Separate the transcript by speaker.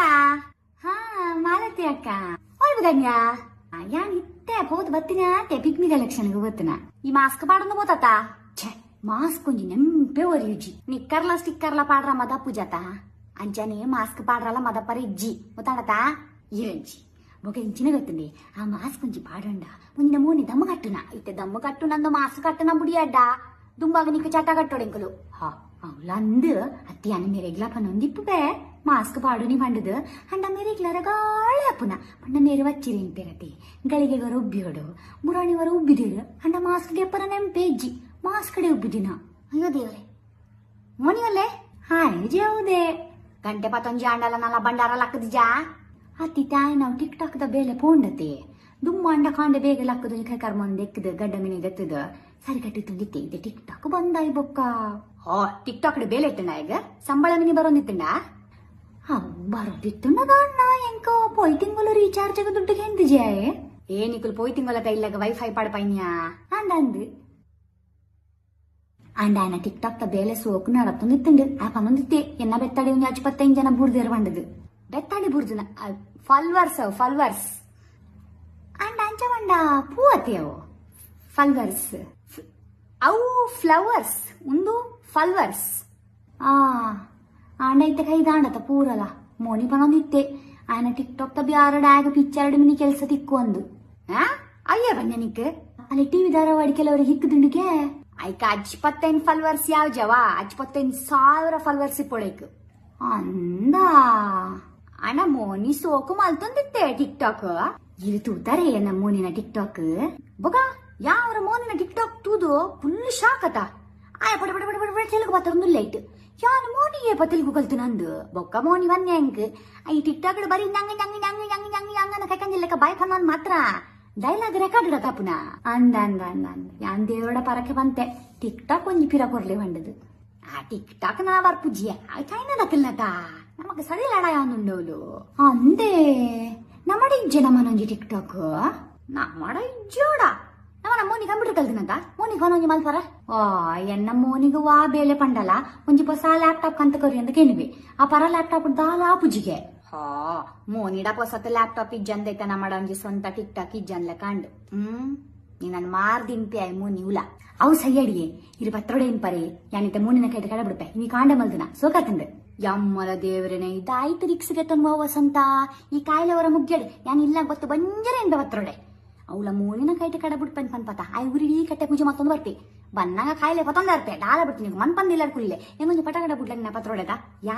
Speaker 1: ಹಾ ಮಾಲತಿ ಅಕ್ಕ ಹೋಗ್ಬೋದಂಗ ಯಾನ್ ಇತ್ತೆ ಹೋದ್ ಬತ್ತಿನ ಅತ್ತೆ ಪಿಗ್ಮಿದ ಎಲೆಕ್ಷನ್ಗೆ ಬತ್ತಿನ ಈ ಮಾಸ್ಕ್ ಪಾಡೋದು ಬೋತಾತ ಛೆ ಮಾಸ್ಕ್ ಒಂಜಿ ನೆಂಪೆ ಒರಿಯುಜಿ ನಿಕ್ಕರ್ಲ ಸ್ಟಿಕ್ಕರ್ಲ ಪಾಡ್ರ ಮದ ಪೂಜಾತ ಅಂಚನೆ ಮಾಸ್ಕ್ ಪಾಡ್ರಲ ಮದ ಪರ ಇಜ್ಜಿ ಗೊತ್ತಾಡತ ಇರಂಜಿ ఒక ఇంచిన పెట్టింది ఆ మాస్క్ కొంచెం పాడండా ముందు మూని దమ్ము కట్టున ఇతే దమ్ము కట్టునందు మాస్క్ కట్టినప్పుడు అడ్డా ಬುಡಿಯಡ್ಡ ದುಂಬಾಗ ನಿಕ್ಕು ಚಟ ಕಟ್ಟೋಡೆಂಕಲು ಹಾ ಅವಳಂದು ಅತ್ತಿ ಅನ್ನ ಮೇರೆಗ್ಲ ಪನೊಂದಿಪ್ಪುವೆ ಮಾಸ್ಕ್ ಪಾಡುನಿ ಪಂಡದು ಅಂಡ ಮೇರೆಗ್ಲರ ಗಾಳಿ ಅಪ್ಪುನ ಪಂಡ ಮೇರೆ ವಚ್ಚಿರಿ ಇಂಪೆರತಿ ಗಳಿಗೆ ವರ ಉಬ್ಬಿಯೋಡು ಮುರಾಣಿ ವರ ಉಬ್ಬಿದೇರು ಅಂಡ ಮಾಸ್ಕ್ ಗೆಪ್ಪರ ನೆಂಪೆ ಇಜ್ಜಿ ಮಾಸ್ಕ್ ಕಡೆ ಉಬ್ಬಿದಿನ ಅಯ್ಯೋ ದೇವರೇ ಮೋನಿಯಲ್ಲೇ ಹಾಯ್ ಜೌದೆ ಗಂಟೆ ಪತ್ತೊಂಜಿ ಅಂಡಲ ನಲ ಬಂಡಾರ ಲಕ್ಕದಿಜಾ ಅತ್ತಿ ತಾಯಿ ನಾವು ಟಿಕ್ ಟಾಕ್ ದ ಬೇಲೆ ಪೋಂಡತೆ ದುಮ್ಮ ಅಂಡ ಕಾಂಡೆ ಬೇಗ ಲಕ್ಕದು ಕೈ ಕರ್ಮಂದ್ ಎಕ್ಕದ ಗಡ್ಡ ಮಿನಿ सरगटी तुंदी ते ಟಿಕ್ಟಾಕ್ ಬಂದಾಯ್ ಬೊಕ್ಕ ಹೋ ಟಿಕ್ಟಾಕ್ ಬೇಲೆ ಇಟ್ಟಣ ಈಗ ಸಂಬಳ ಮಿನಿ ಬರೋನಿತ್ತಣ್ಣ ಅವು ಬರೋದಿತ್ತುಣ್ಣದ ಅಣ್ಣ ಎಂಕ ಪೋಯ್ ತಿಂಗಳು ರೀಚಾರ್ಜ್ ಆಗ ದುಡ್ಡು ಹೆಂದಿಜಾಯೆ ಏ ನಿಕುಲ್ ಪೋಯ್ ತಿಂಗಳತ ಇಲ್ಲಾಗ ವೈಫೈ ಪಡ್ಪೈನ್ಯ ಅಂದಂದು ಅಂಡಾನ ಟಿಕ್ಟಾಕ್ ತ ಬೇಲೆ ಸೋಕು ನಡತ್ತು ನಿತ್ತುಂಡು ಆಪ ಮಂದಿತ್ತೆ ಎನ್ನ ಬೆತ್ತಾಡಿ ಒಂದು ಅಚ್ಚುಪತ್ತೈದು ಜನ ಬುರ್ದೇರು ಬಂಡದು ಬೆತ್ತಾಡಿ ಬುರ್ಜುನ ಫಲ್ವರ್ಸ್ ಫಲ್ವರ್ಸ್ ಅಂಡ ಅಂಚ ಬಂಡ ಪೂವತ್ತೆಯವು ಫಲ್ವರ್ಸ್ ಅವು ಫ್ಲವರ್ಸ್ ಒಂದು ಫಲ್ವರ್ಸ್ ಆ ಆಂಡ ಇತ್ತ ಕೈ ದಾಂಡತ ಪೂರಲ. ಮೋನಿ ಬಂದಿತ್ತೆ ಆಯನ ಟಿಕ್ ಟಾಕ್ ತ ಬ್ಯಾರ ಡ್ಯಾಗ್ ಪಿಕ್ಚರ್ಡ್ ಮಿನಿ ಕೆಲಸ ತಿಕ್ಕು ಅಂದು. ಆ, ಅಯ್ಯ ಬನ್ನಿ ನಿಕ್ ಅಲ್ಲಿ ಟಿವಿ ಧಾರಾವಾಡಿ ಕೆಲವರಿಗೆ ಹಿಕ್ಕದುಂಡಿಗೆ ಐಕ ಅಜ್ಪತ್ತೈನ್ ಫಲ್ವರ್ಸ್ ಯಾವ ಜವ? ಅಜ್ಪತ್ತೈನ್ ಸಾವಿರ ಫಲ್ವರ್ಸ್ ಇಪ್ಪೊಳೈಕ್. ಅಂದ. ಅಣ್ಣ ಮೋನಿ ಸೋಕು ಮಲ್ತೊಂದಿತ್ತೆ ಟಿಕ್ ಟಾಕ್ ಇದು ತೂತಾರೆ ನಮ್ಮ ಮೋನಿನ ಟಿಕ್ ಟಾಕ್ ಬೊಗ. ಯಾವ ಮೋನಿನ ಟಿಕ್ಟಾಕ್ ತೂದು ಫುಲ್ ಶಾಕತ ಆಯ, ಪಡ ಪಡ ಪಡ ಪಡ ಪಡ, ತೆಲುಗು ಪಾತ್ರೊಂದುಲ್ಲಾಯ್ತು ಯಾನ್ ಮೋನಿಗೆ ಏಪ ತೆಲುಗು ಕಲ್ತು ನಂದು? ಬೊಕ್ಕ ಮೋನಿ ಬನ್ನಿ ಹೆಂಗ್ ಈ ಟಿಕ್ಟಾಕ್ ಬರೀ ನಂಗೆ ನಂಗೆ ನಂಗೆ ನಂಗೆ ನಂಗೆ ನಂಗೆ ಕೈಕಂದಿಲ್ಲಕ್ಕ ಬಾಯ್ ಫನ್ ಮಾತ್ರ. ಡೈಲಾಗ್ ರೆಕಾರ್ಡ್ ಇಡಕಪ್ಪನ ಅಂದ ಅಂದ ಅಂದ ಅಂದ. ಯಾನ್ ದೇವರೋಡ ಪರಕ್ಕೆ ಬಂತೆ. ಟಿಕ್ ಟಾಕ್ ಒಂಜಿ ಪಿರ ಕೊಡ್ಲಿ ಬಂಡದು ಆ ಟಿಕ್ ಟಾಕ್ ನಾ ಬರ್ಪುಜ್ಜಿ ಚೈನಾ ನಕಲ್ನಟ ನಮಗ ಸರಿ ಲಡ ಯಾನುಂಡವಲು ಅಂದೆ. ನಮ್ಮಡ ಇಜ್ಜೆ ನಮ್ಮನೊಂಜಿ ಟಿಕ್ ಟಾಕ್ ನಮ್ಮಡ ಇಜ್ಜೋಡ. ನಮ್ಮನ ಮೋನಿ ಕಂಪ್ಯೂಟರ್ ಕಲ್ತಿನಂತ ಮೋನಿ ಫೋನ್ ಒಂಜಿ ಮಲ್ಪರ ಓ ಎನ್ನ ಮೋನಿಗ ವಾ ಬೇಲೆ ಪಂಡಲ. ಒಂಜಿ ಹೊಸ ಲ್ಯಾಪ್ಟಾಪ್ ಕಂತ ಕರಿ ಅಂತ ಕೇಳಿವಿ ಆ ಪರ ಲ್ಯಾಪ್ಟಾಪ್ ದಾಲ ಪುಜಿಗೆ ಹಾ ಮೋನಿಡ ಪೊಸತ್ ಲ್ಯಾಪ್ಟಾಪ್ ಇಜ್ಜಂದೈತ ನಮ್ಮಡ ಒಂಜಿ ಸ್ವಂತ ಟಿಕ್ ಟಾಕ್ ಇಜ್ಜನ್ಲ ಕಂಡು. ಹ್ಮ್ ನೀ ನನ್ ಮಾರ್ದಿಂಪೆ ಆಯ್ ಮೋನಿ ಉಲ ಅವು ಏ ಇರು ಪತ್ರೊಡೆ ಪರೇ? ಯಾನಿತ ಮೂನಿನ ಕೈಟ್ ಕಡ ಬಿಡ್ಪೆ ನೀ ಕಾಂಡ ಮಲ್ದಿನ. ಸೋಕಾತಂದ್ರೆ ಯಮ್ಮಲ ದೇವರನೆ, ಇದಾಯ್ತು ರಿಕ್ಸ್ಗೆ ತನ್ನುವ ವಸಂತ. ಈ ಕಾಯಿಲೆ ಅವರ ಮುಗ್ಗಡೆ ಯಾನ್ ಇಲ್ಲ ಗೊತ್ತು ಬಂಜರೆ ಎಂದ ಪತ್ರೊಡೆ ಅವಳ ಮೂನಿನ ಕೈಟ ಕಡ ಬಿಡ್ಪನ್ ಪನ್ಪತ. ಆಯ್ ಉರಿ ಕಟ್ಟೆ ಪೂಜೆ ಮತ್ತೊಂದು ಬರ್ತಿ. ಬನ್ನಾಗ ಕಾಯಿಲೆ ಪತೊಂದ ಅರ್ಪೆ ಡಾಲ ಬಿಡ್ತೀನಿ. ಮನ್ ಪಂದಿಲ್ಲ ಕುಲ್ಲೆ. ಹೆಂಗೊಂದು ಪಟ ಕಡೆ ಬಿಡ್ಲ ನಿನ್ನ ಪತ್ರೊಡೆದ ಯಾ